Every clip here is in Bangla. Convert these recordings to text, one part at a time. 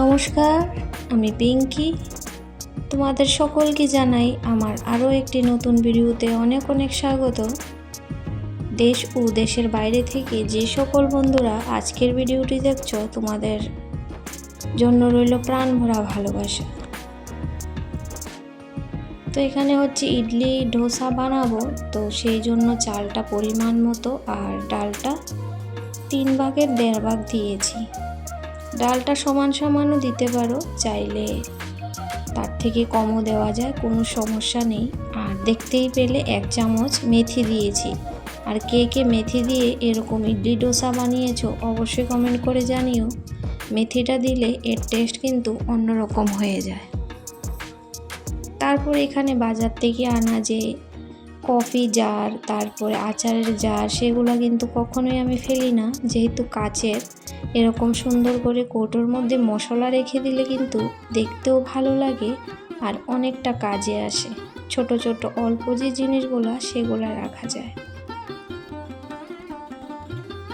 নমস্কার, আমি পিঙ্কি। তোমাদের সকলকে জানাই আমার আরও একটি নতুন ভিডিওতে অনেক অনেক স্বাগত। দেশ ও দেশের বাইরে থেকে যে সকল বন্ধুরা আজকের ভিডিওটি দেখছ, তোমাদের জন্য রইল প্রাণ ভরা ভালোবাসা। তো এখানে হচ্ছে ইডলি, ডোসা বানাবো। তো সেই জন্য চালটা পরিমাণ মতো আর ডালটা তিন ভাগের দেড় ভাগ দিয়েছি। ডালটা সমান সমানও দিতে পারো, চাইলে তার থেকে কমও দেওয়া যায়, কোনো সমস্যা নেই। আর দেখতেই পেলে এক চামচ মেথি দিয়েছি। আর কে কে মেথি দিয়ে এরকম ইডলি ডোসা বানিয়েছো অবশ্যই কমেন্ট করে জানিও। মেথিটা দিলে এর টেস্ট কিন্তু অন্যরকম হয়ে যায়। তারপর এখানে বাজার থেকে আনা যে কফি জার, তারপরে আচারের জার, সেগুলো কিন্তু কখনোই আমি ফেলি না। যেহেতু কাচের এরকম সুন্দর করে কৌটোর মধ্যে মশলা রেখে দিলে কিন্তু দেখতেও ভালো লাগে আর অনেকটা কাজে আসে। ছোট ছোট, অল্প যে জিনিসগুলো সেগুলো রাখা যায়।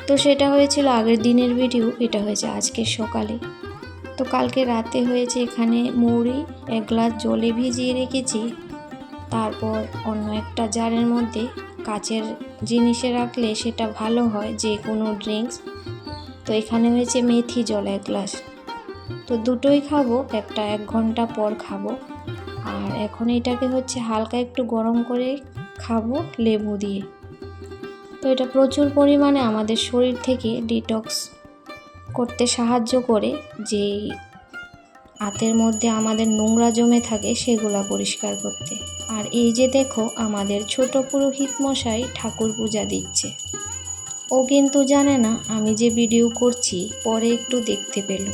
তো সেটা হয়েছিল আগের দিনের ভিডিও, এটা হয়েছে আজকে সকালে। তো কালকে রাতে হয়েছে এখানে মুড়ি এক গ্লাস জলে ভিজিয়ে রেখেছি। তারপর অন্য একটা জারের মধ্যে কাচের জিনিসে রাখলে সেটা ভালো হয় যে কোনো ড্রিঙ্কস। তো এখানে হয়েছে মেথি জল এক গ্লাস। তো দুটোই খাব, একটা এক ঘণ্টা পর খাব। আর এখন এটাকে হচ্ছে হালকা একটু গরম করে খাব লেবু দিয়ে। তো এটা প্রচুর পরিমাণে আমাদের শরীর থেকে ডিটক্স করতে সাহায্য করে যেই হাতের মধ্যে আমাদের নোংরা জমে থাকে সেগুলা পরিষ্কার করতে। আর এই যে দেখো, আমাদের ছোট পুরোহিত মশাই ঠাকুর পূজা দিচ্ছে। ও কিন্তু জানে না আমি যে ভিডিও করছি পরে একটু দেখতে পেল।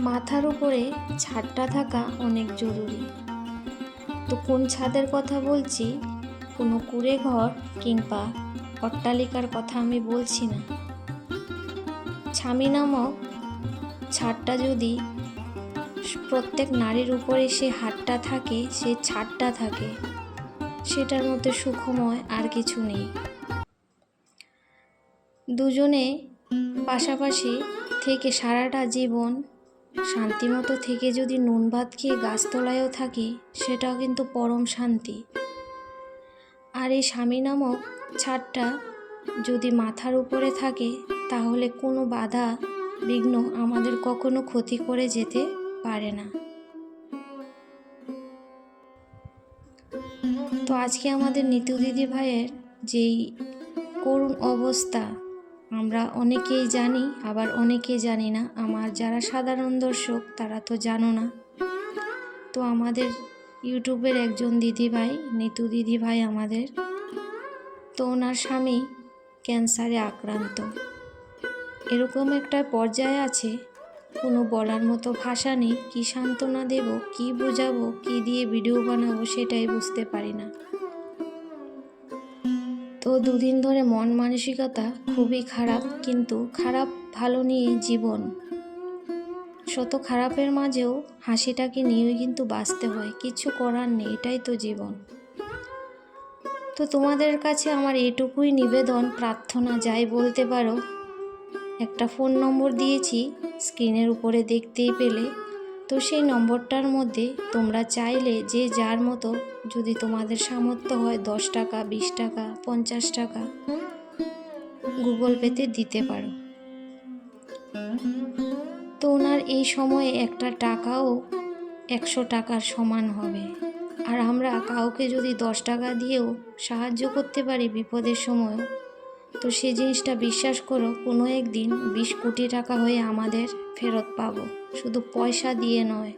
মাথার উপরে ছাদটা থাকা অনেক জরুরি। তো কোন ছাদের কথা বলছি? কোনো কুড়ে ঘর কিংবা অট্টালিকার কথা আমি বলছি না। ছামি নামক ছাদটা যদি প্রত্যেক নারীর উপরে সে হাতটা থাকে, সে ছাদটা থাকে, সেটার মধ্যে সুখময় আর কিছু নেই। দুজনে পাশাপাশি থেকে সারাটা জীবন শান্তিমতো থেকে যদি নুন ভাত খেয়ে গাছতলায়ও থাকি, সেটাও কিন্তু পরম শান্তি। আর এই স্বামী নামক ছাদটা যদি মাথার উপরে থাকে, তাহলে কোনো বাধা বিঘ্ন আমাদের কখনো ক্ষতি করে যেতে পারে না। তো আজকে আমাদের নিতু দিদি ভাইয়ের যেই করুণ অবস্থা আমরা অনেকেই জানি, আবার অনেকেই জানি না, আমার যারা সাধারণ দর্শক, তারা তো জানো না। তো আমাদের ইউটিউবের একজন দিদিভাই নিতু দিদিভাই আমাদের, তো ওনার স্বামী ক্যান্সারে আক্রান্ত। এরকম একটা পর্যায়ে আছে, কোনো বলার মতো ভাষা নেই, কী সান্ত্বনা দেব, কী বোঝাবো, কী দিয়ে ভিডিও বানাবো সেটাই বুঝতে পারি না। দুদিন ধরে মন মানসিকতা খুবই খারাপ, কিন্তু খারাপ ভালো নিয়ে জীবন। শত খারাপের মাঝেও হাসিটাকে নিয়েই কিন্তু বাঁচতে হয়, কিছু করার নেই, এটাই তো জীবন। তো তোমাদের কাছে আমার এটুকুই নিবেদন, প্রার্থনা যাই বলতে পারো। একটা ফোন নম্বর দিয়েছি, স্ক্রিনের উপরে দেখতেই পেলে। তো সেই নম্বরটার মধ্যে তোমরা চাইলে যে যার মতো যদি তোমাদের সামর্থ্য হয় দশ টাকা, বিশ টাকা, পঞ্চাশ টাকা গুগল পেতে দিতে পারো। তো ওনার এই সময়ে একটা টাকাও একশো টাকার সমান হবে। আর আমরা কাউকে যদি দশ টাকা দিয়েও সাহায্য করতে পারি বিপদের সময় তো সেই জিনিসটা বিশ্বাস করো, কোনো একদিন বিশ কোটি টাকা হয়ে আমাদের ফেরত পাবো। শুধু পয়সা দিয়ে নয়,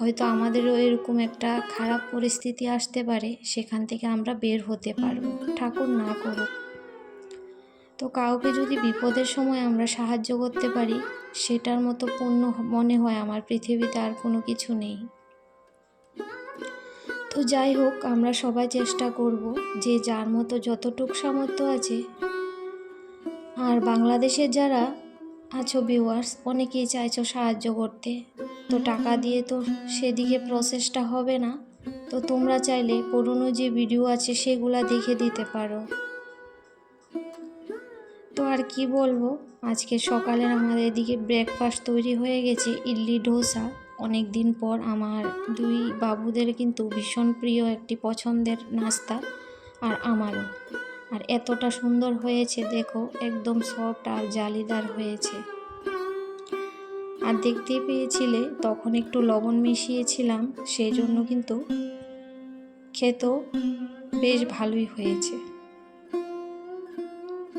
হয়তো আমাদেরও এরকম একটা খারাপ পরিস্থিতি আসতে পারে, সেখান থেকে আমরা বের হতে পারব। ঠাকুর না করুক। তো কাউকে যদি বিপদের সময় আমরা সাহায্য করতে পারি, সেটার মতো পূর্ণ মনে হয় আমার পৃথিবীতে আর কোনো কিছু নেই। তো যাই হোক, আমরা সবাই চেষ্টা করব যে যার মতো যতটুক সামর্থ্য আছে। আর বাংলাদেশের যারা আছো ভিউয়ার্স অনেকেই চাইছো সাহায্য করতে। তো টাকা দিয়ে তো সেদিকে প্রসেসটা হবে না। তো তোমরা চাইলে পুরনো যে ভিডিও আছে সেগুলা দেখে দিতে পারো। তো আর কি বলব, আজকে সকালের আমাদের এদিকে ব্রেকফাস্ট তৈরি হয়ে গেছে, ইডলি ডোসা অনেক দিন পর আমার দুই বাবুদের কিন্তু ভীষণ প্রিয় একটি পছন্দের নাস্তা, আর আমারও। আর এতটা সুন্দর হয়েছে, দেখো, একদম সফট আর জালিদার হয়েছে। আর দেখতে পেয়েছিলে, তখন একটু লবণ মিশিয়েছিলাম সেই জন্য কিন্তু খেতেও বেশ ভালোই হয়েছে।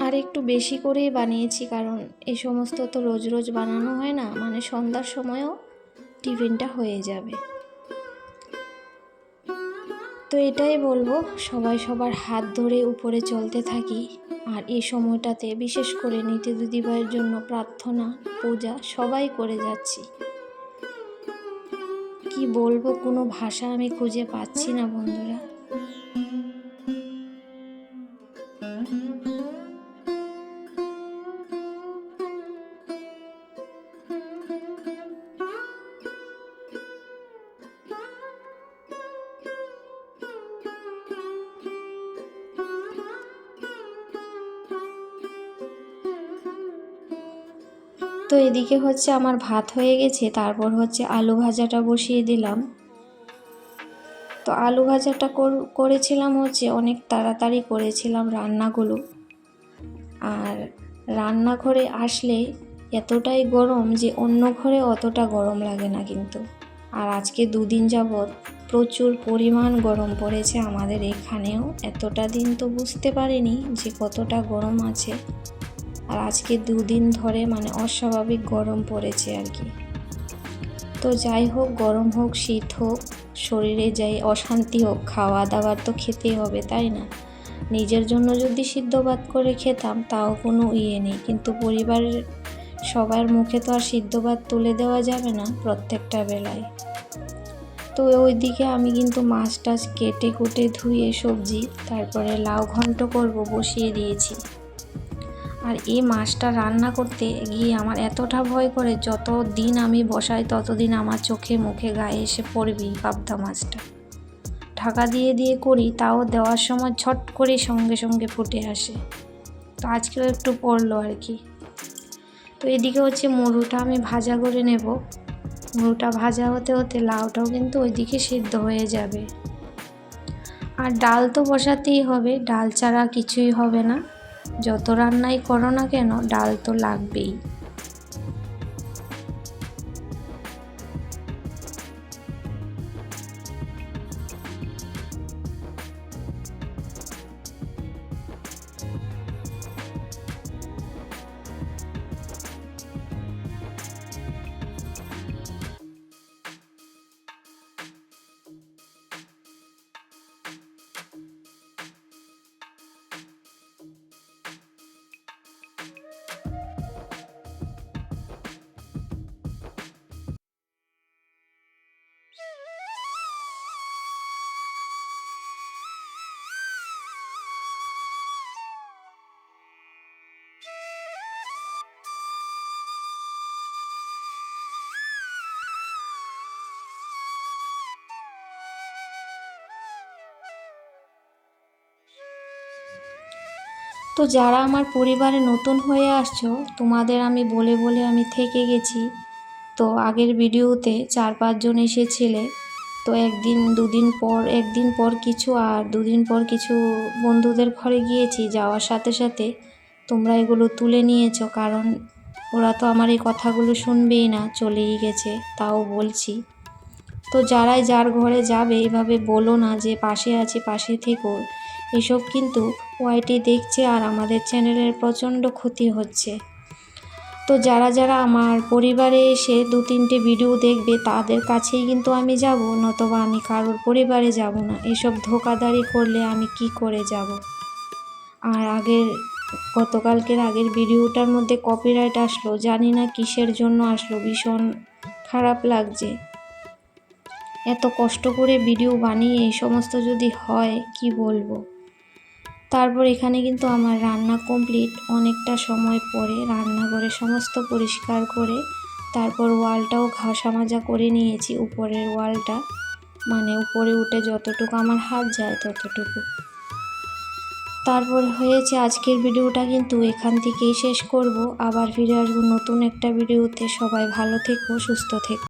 আর একটু বেশি করেই বানিয়েছি, কারণ এই সমস্ত তো রোজ রোজ বানানো হয় না মানে সন্ধ্যার সময়ও টিফিনটা হয়ে যাবে। তো এটাই বলব, সবাই সবার হাত ধরে উপরে চলতে থাকি। আর এই সময়টাতে বিশেষ করে নীতি দিদিভাইয়ের জন্য প্রার্থনা, পূজা সবাই করে যাচ্ছি। কি বলব, কোনো ভাষা আমি খুঁজে পাচ্ছি না বন্ধুরা। তো এদিকে হচ্ছে আমার ভাত হয়ে গেছে, তারপর হচ্ছে আলু ভাজাটা বসিয়ে দিলাম। তো আলু ভাজাটা কর- করেছিলাম হচ্ছে অনেক তাড়াতাড়ি করেছিলাম রান্নাগুলো। আর রান্নাঘরে আসলে এতটাই গরম যে অন্য ঘরে অতটা গরম লাগে না কিন্তু। আর আজকে দুদিন যাবৎ প্রচুর পরিমাণ গরম পড়েছে আমাদের এখানেও, এতটা দিন তো বুঝতে পারিনি যে কতটা গরম আছে। আর আজকে দুদিন ধরে মানে অস্বাভাবিক গরম পড়েছে আর কি। তো যাই হোক, গরম হোক, শীত হোক, শরীরে যাই অশান্তি হোক খাওয়া দাওয়ার তো খেতেই হবে, তাই না? নিজের জন্য যদি সিদ্ধ ভাত করে খেতাম, তাও কোনো ইয়ে নেই। কিন্তু পরিবারের সবার মুখে তো আর সিদ্ধ ভাত তুলে দেওয়া যাবে না প্রত্যেকটা বেলায়। তো ওইদিকে আমি কিন্তু মাছ টাছ কেটে কুটে ধুয়ে সবজি, তারপরে লাউ ঘন্ট করব, বসিয়ে দিয়েছি। আর এই মাছটা রান্না করতে গিয়ে আমার এতটা ভয় করে যত দিন আমি বসাই ততদিন আমার চোখে মুখে গায়ে এসে পড়বি পাবদা মাছটা। ঢাকা দিয়ে দিয়ে করি, তাও দেওয়ার সময় ছট করে সঙ্গে সঙ্গে ফুটে আসে। তো আজকেও একটু পড়ল আর কি। তো এদিকে হচ্ছে মুড়ুটা আমি ভাজা করে নেব। মুড়ুটা ভাজা হতে হতে লাউটাও কিন্তু ওইদিকে সিদ্ধ হয়ে যাবে। আর ডাল তো বসাতেই হবে, ডাল ছাড়া কিছুই হবে না। যত রান্নাই করো না কেন ডাল তো লাগবেই। তো যারা আমার পরিবারে নতুন হয়ে আসছো, তোমাদের আমি বলে বলে আমি থেকে গেছি। তো আগের ভিডিওতে চার পাঁচজন এসেছিলে। তো একদিন, দুদিন পর, একদিন পর কিছু আর দুদিন পর কিছু বন্ধুদের ঘরে গিয়েছি, যাওয়ার সাথে সাথে তোমরা এগুলো তুলে নিয়েছো, কারণ ওরা তো আমার এই কথাগুলো শুনবেই না, চলেই গেছে, তাও বলছি। তো যারাই যার ঘরে যাবে, এভাবে বলো না যে পাশে আছি, পাশে থেকো। এসব কিন্তু ওয়াইটি দেখছে আর আমাদের চ্যানেলের প্রচণ্ড ক্ষতি হচ্ছে। তো যারা যারা আমার পরিবারে এসে দু তিনটে ভিডিও দেখবে, তাদের কাছেই কিন্তু আমি যাব, নতবা আমি কারোর পরিবারে যাব না। এসব ধোকাদারি করলে আমি কি করে যাব? আর আগের, গতকালকের আগের ভিডিওটার মধ্যে কপিরাইট আসলো, জানি না কিসের জন্য আসলো, ভীষণ খারাপ লাগছে। এত কষ্ট করে ভিডিও বানিয়ে এই সমস্ত যদি হয়, কি বলব? তারপর এখানে কিন্তু আমার রান্না কমপ্লিট অনেকটা সময় পরে রান্নাঘরে সমস্ত পরিষ্কার করে তারপর ওয়ালটাও ঘষা মাজা করে নিয়েছি উপরের ওয়ালটা। মানে উপরে উঠে যতটুকু আমার হাত যায় ততটুকু। তারপর হয়েছে আজকের ভিডিওটা কিন্তু এখান থেকেই শেষ করব। আবার ফিরে আসব নতুন একটা ভিডিওতে। সবাই ভালো থেকো, সুস্থ থেকো।